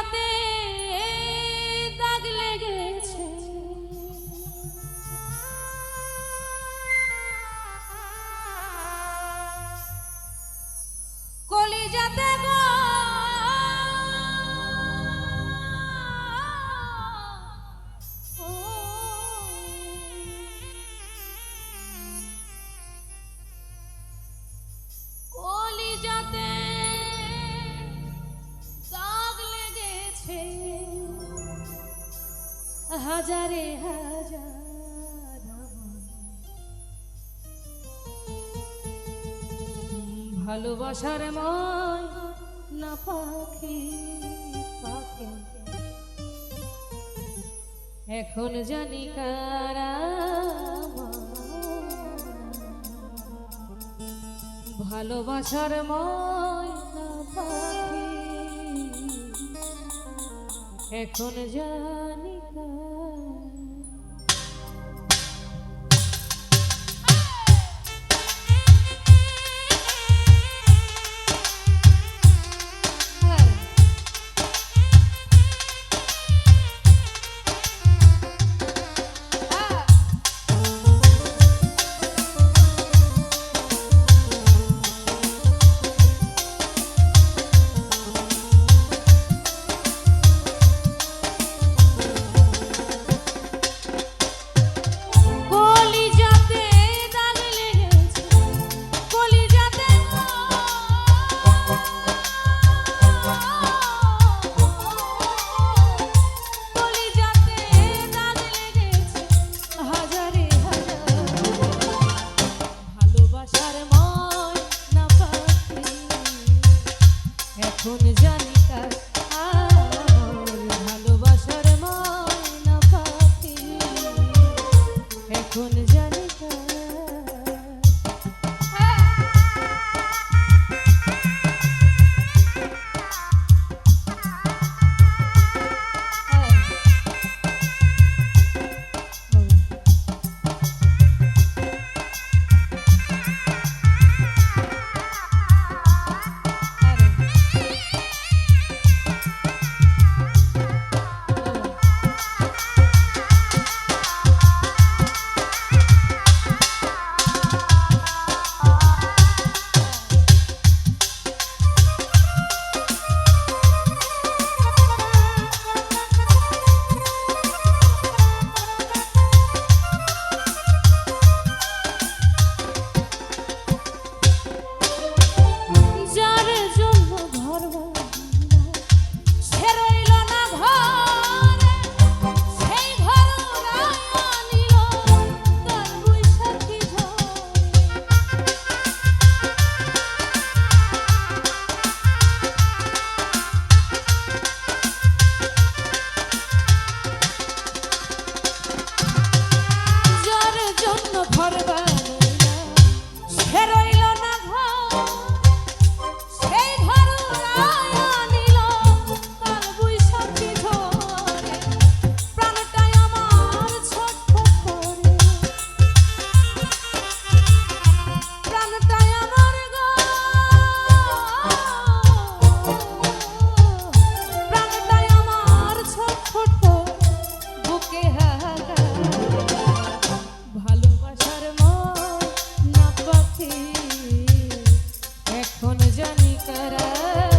Quédate. হাজারে হাজার ভালোবাসার মন না পাখি পাখি। এখন জানি কারা ভালোবাসার মন এখন জানি কোন জানি করা?